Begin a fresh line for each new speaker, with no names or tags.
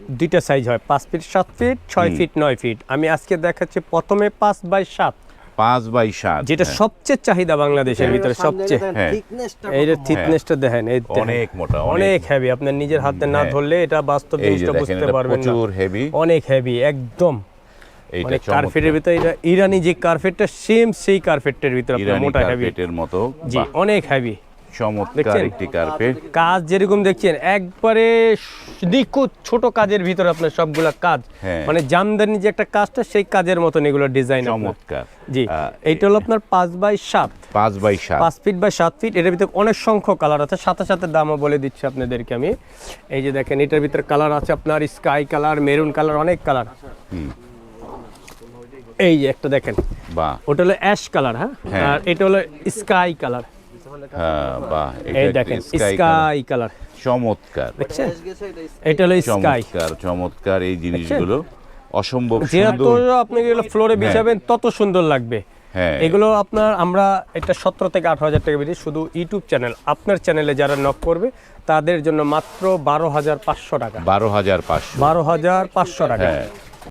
দুইটা সাইজ হয় পাঁচ ফিট সাত ফিট ছয় ফিট নয় ফিট আমি আজকে দেখাচ্ছি প্রথমে পাঁচ বাই সাত।
পাঁচ বাই সাত
যেটা
হ্যাঁ।
সবচেয়ে চাহিদা বাংলাদেশের ভিতরে সবচেয়ে
হ্যাঁ।
এই যে থিকনেসটা দেখেন এই
অনেক মোটা
অনেক। হেভি আপনার নিজের হাতে না
হ্যাঁ।
ধরলে এটা বাস্তব জিনিসটা বুঝতে পারবেন না।
হেভি
অনেক হেভি একদম।
এইটা
মানে কার্পেটের ভিতরে এটা ইরানি যে কার্পেটটা সেম সেই কার্পেটের ভিতরে আপনার মোটা হেভি
কার্পেটের মতো।
জি অনেক হেভি
চমৎকার একটি কার্পেট
কাজ যেরকম দেখছেন একবারে নিখুঁত ছোট কাজের ভিতরে আপনার সবগুলা কাজ।
হ্যাঁ।
মানে জামদানি যে একটা কাজটা সেই কাজের মতন এগুলো ডিজাইন
চমৎকার।
জি। এইটা হলো আপনার পাঁচ বাই সাত।
পাঁচ বাই সাত।
পাঁচ ফিট বাই সাত ফিট এটার ভিতরে অনেক সংখ্যক কালার আছে। সাথে সাথে দামও বলে দিচ্ছি আপনাদেরকে আমি। এই যে দেখেন এটার ভিতরে কালার আছে আপনার স্কাই কালার মেরুন কালার অনেক কালার এই যে একটা দেখেন।
বাহ।
ওটা হলো অ্যাশ কালার হ্যাঁ। আর এটা হলো স্কাই কালার
বাহ
এই দেখেন
একটি sky color।
স্কাই কালার
চমৎকার।
দেখছেন? এটা হলো স্কাই
চমৎকার চমৎকার এই জিনিসগুলো। অসম্ভব সুন্দর।
এগুলো ফ্লোরে বিছাবেন তত সুন্দর লাগবে।
হ্যাঁ।
এগুলো আপনার আমরা এটা সতেরো থেকে আঠারো হাজার টাকা বেরিয়ে শুধু ইউটিউব চ্যানেল আপনার চ্যানেলে যারা নক করবে তাদের জন্য মাত্র বারো হাজার পাঁচশো টাকা।
বারো হাজার পাঁচশো।
বারো হাজার পাঁচশো টাকা।
হ্যাঁ।